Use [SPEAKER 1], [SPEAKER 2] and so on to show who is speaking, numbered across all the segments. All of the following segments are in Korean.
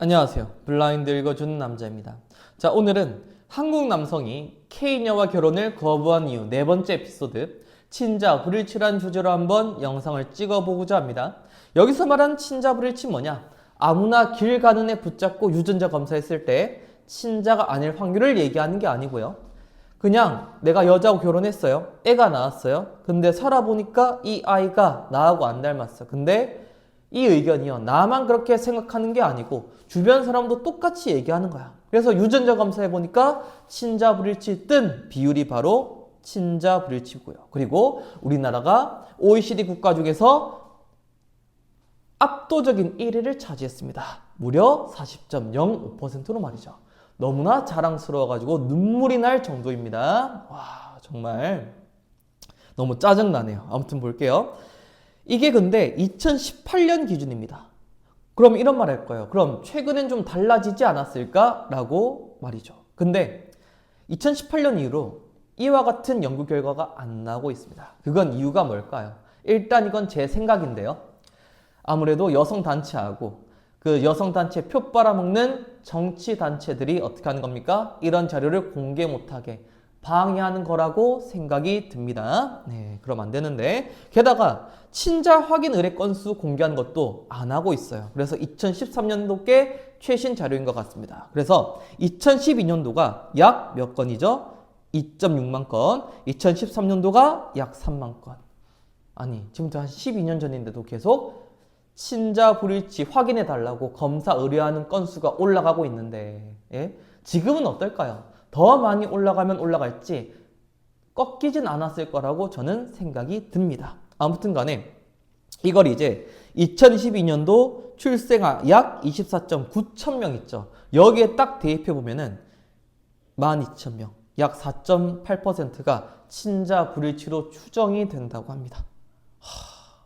[SPEAKER 1] 안녕하세요. 블라인드 읽어주는 남자입니다. 자, 오늘은 한국 남성이 K녀와 결혼을 거부한 이유 네 번째 에피소드 친자 불일치란 주제로 한번 영상을 찍어보고자 합니다. 여기서 말한 친자 불일치 뭐냐? 아무나 길 가는 애 붙잡고 유전자 검사했을 때 친자가 아닐 확률을 얘기하는 게 아니고요. 그냥 내가 여자하고 결혼했어요. 애가 나왔어요. 근데 살아보니까 이 아이가 나하고 안 닮았어. 근데 이 의견이요. 나만 그렇게 생각하는 게 아니고 주변 사람도 똑같이 얘기하는 거야. 그래서 유전자 검사해 보니까 친자 불일치 뜬 비율이 바로 친자 불일치고요. 그리고 우리나라가 OECD 국가 중에서 압도적인 1위를 차지했습니다. 무려 40.05%로 말이죠. 너무나 자랑스러워가지고 눈물이 날 정도입니다. 와, 정말 너무 짜증나네요. 아무튼 볼게요. 이게 근데 2018년 기준입니다. 그럼 이런 말 할 거예요. 그럼 최근엔 좀 달라지지 않았을까 라고 말이죠. 근데 2018년 이후로 이와 같은 연구 결과가 안 나오고 있습니다. 그건 이유가 뭘까요? 일단 이건 제 생각인데요. 아무래도 여성 단체하고 그 여성 단체 표 빨아먹는 정치 단체들이 어떻게 하는 겁니까? 이런 자료를 공개 못하게 방해하는 거라고 생각이 듭니다. 네, 그럼 안 되는데. 게다가 친자 확인 의뢰 건수 공개한 것도 안 하고 있어요. 그래서 2013년도께 최신 자료인 것 같습니다. 그래서 2012년도가 약 몇 건이죠? 2.6만 건. 2013년도가 약 3만 건. 아니, 지금부터 한 12년 전인데도 계속 친자 불일치 확인해 달라고 검사 의뢰하는 건수가 올라가고 있는데, 예? 지금은 어떨까요? 더 많이 올라가면 올라갈지 꺾이진 않았을 거라고 저는 생각이 듭니다. 아무튼 간에 이걸 이제 2022년도 출생아 약 24.9천 명 있죠. 여기에 딱 대입해 보면은 12,000명, 약 4.8%가 친자 불일치로 추정이 된다고 합니다. 하,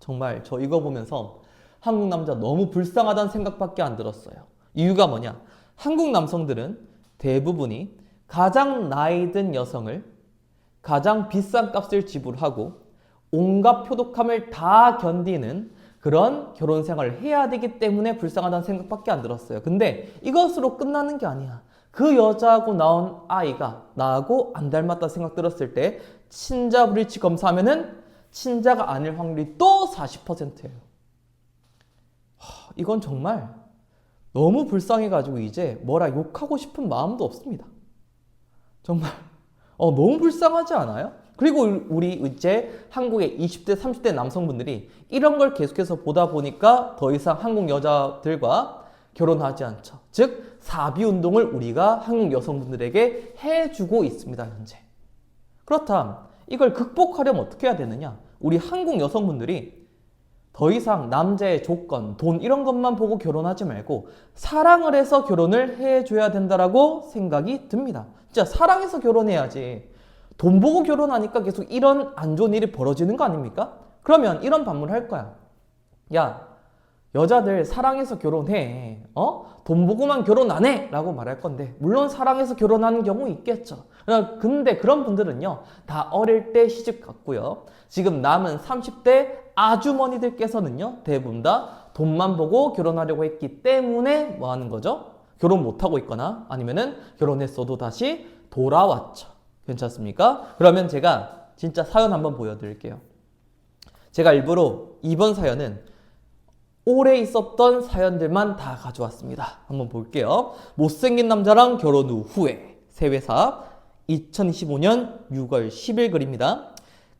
[SPEAKER 1] 정말 저 이거 보면서 한국 남자 너무 불쌍하다는 생각밖에 안 들었어요. 이유가 뭐냐? 한국 남성들은 대부분이 가장 나이 든 여성을 가장 비싼 값을 지불하고 온갖 표독함을 다 견디는 그런 결혼 생활을 해야 되기 때문에 불쌍하다는 생각밖에 안 들었어요. 근데 이것으로 끝나는 게 아니야. 그 여자하고 나온 아이가 나하고 안 닮았다 생각 들었을 때 친자 불일치 검사하면은 친자가 아닐 확률이 또 40%예요. 이건 정말 너무 불쌍해가지고 이제 뭐라 욕하고 싶은 마음도 없습니다. 정말 어, 너무 불쌍하지 않아요? 그리고 우리 이제 한국의 20대, 30대 남성분들이 이런 걸 계속해서 보다 보니까 더 이상 한국 여자들과 결혼하지 않죠. 즉, 사비 운동을 우리가 한국 여성분들에게 해주고 있습니다, 현재. 그렇다면 이걸 극복하려면 어떻게 해야 되느냐? 우리 한국 여성분들이 더 이상 남자의 조건, 돈 이런 것만 보고 결혼하지 말고 사랑을 해서 결혼을 해줘야 된다라고 생각이 듭니다. 진짜 사랑해서 결혼해야지. 돈 보고 결혼하니까 계속 이런 안 좋은 일이 벌어지는 거 아닙니까? 그러면 이런 반문을 할 거야. 야, 여자들 사랑해서 결혼해. 어? 돈 보고만 결혼 안 해! 라고 말할 건데, 물론 사랑해서 결혼하는 경우 있겠죠. 근데 그런 분들은요, 다 어릴 때 시집 갔고요. 지금 남은 30대 아주머니들께서는요, 대부분 다 돈만 보고 결혼하려고 했기 때문에 뭐 하는 거죠? 결혼 못하고 있거나 아니면은 결혼했어도 다시 돌아왔죠. 괜찮습니까? 그러면 제가 진짜 사연 한번 보여드릴게요. 제가 일부러 이번 사연은 오래 있었던 사연들만 다 가져왔습니다. 한번 볼게요. 못생긴 남자랑 결혼 후 후회. 세회사 2025년 6월 10일 글입니다.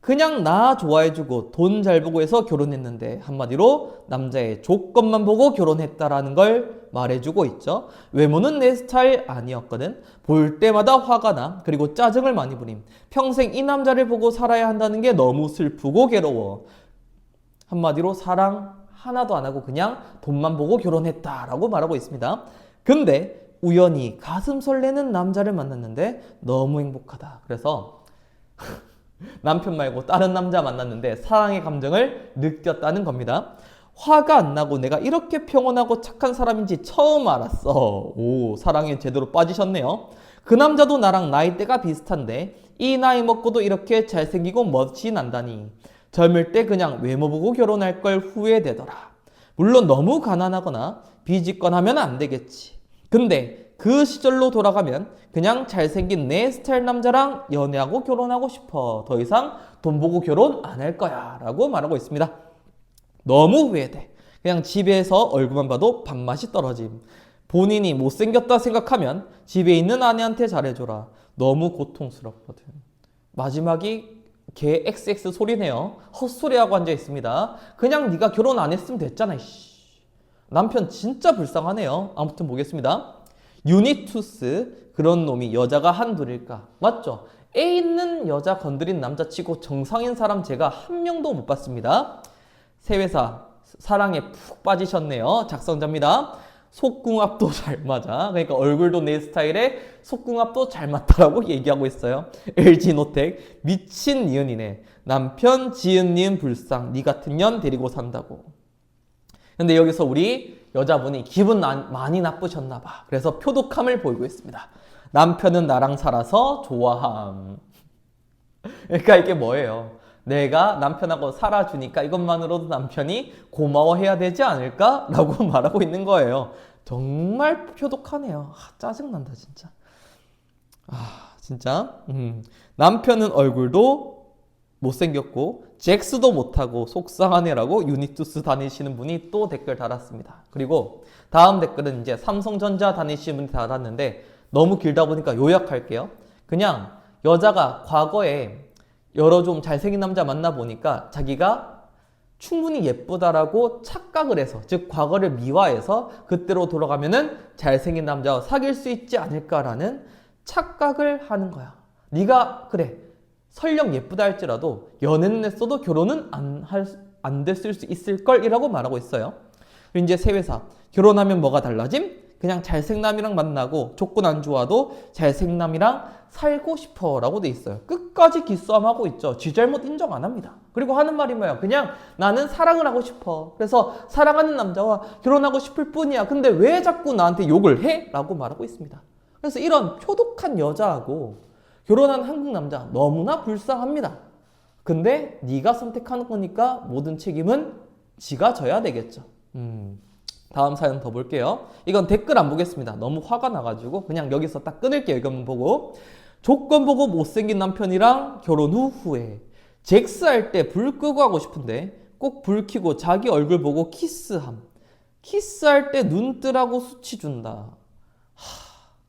[SPEAKER 1] 그냥 나 좋아해주고 돈 잘 보고 해서 결혼했는데 한마디로 남자의 조건만 보고 결혼했다라는 걸 말해주고 있죠. 외모는 내 스타일 아니었거든. 볼 때마다 화가 나. 그리고 짜증을 많이 부림. 평생 이 남자를 보고 살아야 한다는 게 너무 슬프고 괴로워. 한마디로 사랑 하나도 안 하고 그냥 돈만 보고 결혼했다라고 말하고 있습니다. 근데 우연히 가슴 설레는 남자를 만났는데 너무 행복하다. 그래서 남편 말고 다른 남자 만났는데 사랑의 감정을 느꼈다는 겁니다. 화가 안 나고 내가 이렇게 평온하고 착한 사람인지 처음 알았어. 오, 사랑에 제대로 빠지셨네요. 그 남자도 나랑 나이대가 비슷한데 이 나이 먹고도 이렇게 잘생기고 멋이 난다니. 젊을 때 그냥 외모 보고 결혼할 걸 후회되더라. 물론 너무 가난하거나 비집권하면 안 되겠지. 근데 그 시절로 돌아가면 그냥 잘생긴 내 스타일 남자랑 연애하고 결혼하고 싶어. 더 이상 돈 보고 결혼 안 할 거야. 라고 말하고 있습니다. 너무 후회돼. 그냥 집에서 얼굴만 봐도 밥맛이 떨어짐. 본인이 못생겼다 생각하면 집에 있는 아내한테 잘해줘라. 너무 고통스럽거든. 마지막이 개 XX 소리네요. 헛소리하고 앉아 있습니다. 그냥 네가 결혼 안 했으면 됐잖아. 이씨. 남편 진짜 불쌍하네요. 아무튼 보겠습니다. 유니투스 그런 놈이 여자가 한둘일까? 맞죠? 애 있는 여자 건드린 남자치고 정상인 사람 제가 한 명도 못 봤습니다. 새 회사 사랑에 푹 빠지셨네요. 작성자입니다. 속궁합도 잘 맞아. 그러니까 얼굴도 내 스타일에 속궁합도 잘 맞다라고 얘기하고 있어요. LG 노텍 미친 니은이네. 남편 지은님 불쌍. 니 같은 년 데리고 산다고. 근데 여기서 우리 여자분이 기분 나- 많이 나쁘셨나 봐. 그래서 표독함을 보이고 있습니다. 남편은 나랑 살아서 좋아함. 그러니까 이게 뭐예요? 내가 남편하고 살아주니까 이것만으로도 남편이 고마워해야 되지 않을까? 라고 말하고 있는 거예요. 정말 표독하네요. 아, 짜증난다, 진짜. 아, 진짜. 음. 남편은 얼굴도 못생겼고, 잭스도 못하고, 속상하네라고 유니투스 다니시는 분이 또 댓글 달았습니다. 그리고 다음 댓글은 이제 삼성전자 다니시는 분이 달았는데, 너무 길다 보니까 요약할게요. 그냥 여자가 과거에 여러 좀 잘생긴 남자 만나 보니까 자기가 충분히 예쁘다라고 착각을 해서 즉 과거를 미화해서 그때로 돌아가면은 잘생긴 남자와 사귈 수 있지 않을까라는 착각을 하는 거야. 네가 그래 설령 예쁘다 할지라도 연애는 했어도 결혼은 안할안 됐을 수 있을 걸이라고 말하고 있어요. 그리고 이제 새 회사 결혼하면 뭐가 달라짐? 그냥 잘생남이랑 만나고 조건 안 좋아도 잘생남이랑 살고 싶어 라고 돼 있어요. 끝까지 기싸움하고 있죠. 지 잘못 인정 안 합니다. 그리고 하는 말이 뭐야? 그냥 나는 사랑을 하고 싶어. 그래서 사랑하는 남자와 결혼하고 싶을 뿐이야. 근데 왜 자꾸 나한테 욕을 해? 라고 말하고 있습니다. 그래서 이런 표독한 여자하고 결혼한 한국 남자 너무나 불쌍합니다. 근데 네가 선택하는 거니까 모든 책임은 지가 져야 되겠죠. 음. 다음 사연 더 볼게요. 이건 댓글 안 보겠습니다. 너무 화가 나가지고 그냥 여기서 딱 끊을게요. 이것만 보고. 조건 보고 못생긴 남편이랑 결혼 후 후회. 잭스 할 때 불 끄고 하고 싶은데 꼭 불 켜고 자기 얼굴 보고 키스함. 키스할 때 눈 뜨라고 수치 준다. 하,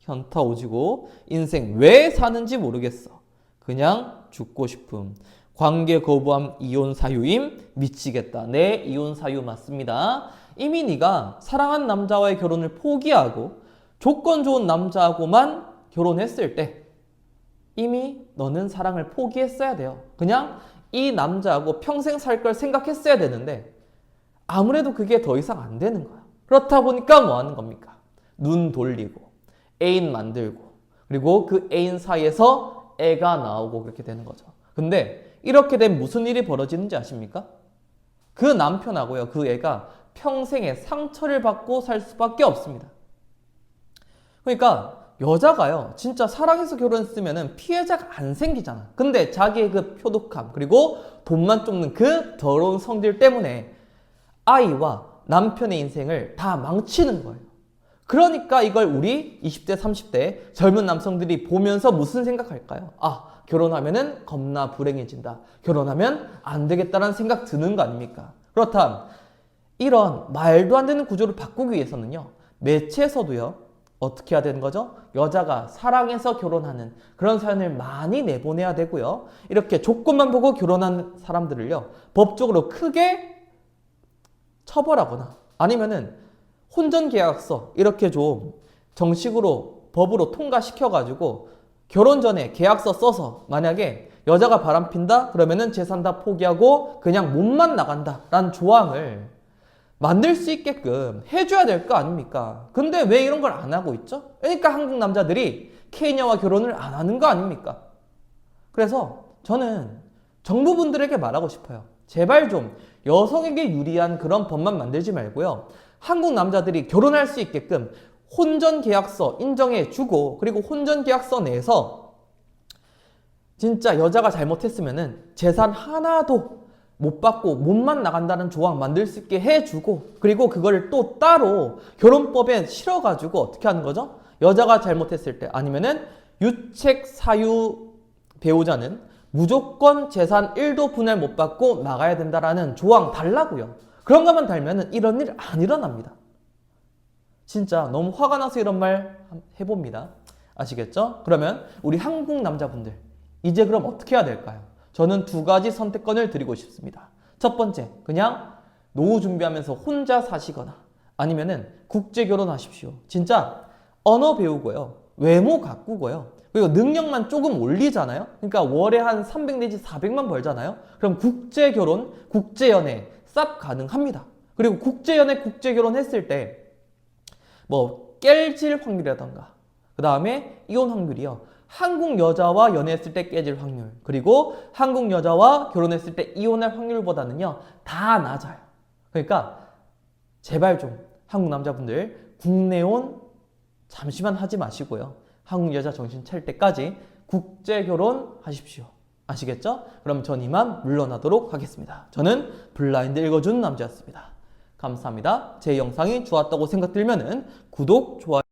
[SPEAKER 1] 현타 오지고 인생 왜 사는지 모르겠어. 그냥 죽고 싶음. 관계 거부함 이혼 사유임 미치겠다. 네, 이혼 사유 맞습니다. 이미 네가 사랑한 남자와의 결혼을 포기하고 조건 좋은 남자하고만 결혼했을 때 이미 너는 사랑을 포기했어야 돼요. 그냥 이 남자하고 평생 살 걸 생각했어야 되는데 아무래도 그게 더 이상 안 되는 거야. 그렇다 보니까 뭐 하는 겁니까? 눈 돌리고 애인 만들고 그리고 그 애인 사이에서 애가 나오고 그렇게 되는 거죠. 근데 이렇게 되면 무슨 일이 벌어지는지 아십니까? 그 남편하고요, 그 애가 평생의 상처를 받고 살 수밖에 없습니다. 그러니까 여자가요, 진짜 사랑해서 결혼했으면 피해자가 안 생기잖아. 근데 자기의 그 표독함, 그리고 돈만 쫓는 그 더러운 성질 때문에 아이와 남편의 인생을 다 망치는 거예요. 그러니까 이걸 우리 20대, 30대 젊은 남성들이 보면서 무슨 생각할까요? 아, 결혼하면은 겁나 불행해진다. 결혼하면 안 되겠다라는 생각 드는 거 아닙니까? 그렇다면 이런 말도 안 되는 구조를 바꾸기 위해서는요. 매체에서도요. 어떻게 해야 되는 거죠? 여자가 사랑해서 결혼하는 그런 사연을 많이 내보내야 되고요. 이렇게 조건만 보고 결혼한 사람들을요. 법적으로 크게 처벌하거나 아니면은 혼전 계약서 이렇게 좀 정식으로 법으로 통과시켜 가지고 결혼 전에 계약서 써서 만약에 여자가 바람핀다 그러면은 재산 다 포기하고 그냥 몸만 나간다라는 조항을 만들 수 있게끔 해줘야 될 거 아닙니까? 근데 왜 이런 걸 안 하고 있죠? 그러니까 한국 남자들이 케냐와 결혼을 안 하는 거 아닙니까? 그래서 저는 정부분들에게 말하고 싶어요. 제발 좀 여성에게 유리한 그런 법만 만들지 말고요. 한국 남자들이 결혼할 수 있게끔 혼전 계약서 인정해 주고 그리고 혼전 계약서 내에서 진짜 여자가 잘못했으면은 재산 하나도 못 받고 몸만 나간다는 조항 만들 수 있게 해주고 그리고 그걸 또 따로 결혼법에 실어가지고 어떻게 하는 거죠? 여자가 잘못했을 때 아니면은 유책 사유 배우자는 무조건 재산 1도 분할 못 받고 나가야 된다라는 조항 달라고요. 그런 것만 달면은 이런 일 안 일어납니다. 진짜 너무 화가 나서 이런 말 해봅니다. 아시겠죠? 그러면 우리 한국 남자분들 이제 그럼 어떻게 해야 될까요? 저는 두 가지 선택권을 드리고 싶습니다. 첫 번째, 그냥 노후 준비하면서 혼자 사시거나 아니면은 국제 결혼하십시오. 진짜 언어 배우고요. 외모 가꾸고요. 그리고 능력만 조금 올리잖아요. 그러니까 월에 한 300 내지 400만 벌잖아요. 그럼 국제 결혼, 국제 연애 쌉 가능합니다. 그리고 국제 연애, 국제 결혼 했을 때뭐 깨질 확률이라던가 그 다음에 이혼 확률이요. 한국 여자와 연애했을 때 깨질 확률 그리고 한국 여자와 결혼했을 때 이혼할 확률보다는요 다 낮아요. 그러니까 제발 좀 한국 남자분들 국내혼 잠시만 하지 마시고요. 한국 여자 정신 차릴 때까지 국제 결혼 하십시오. 아시겠죠? 그럼 전 이만 물러나도록 하겠습니다. 저는 블라인드 읽어준 남자였습니다. 감사합니다. 제 영상이 좋았다고 생각 들면은 구독, 좋아요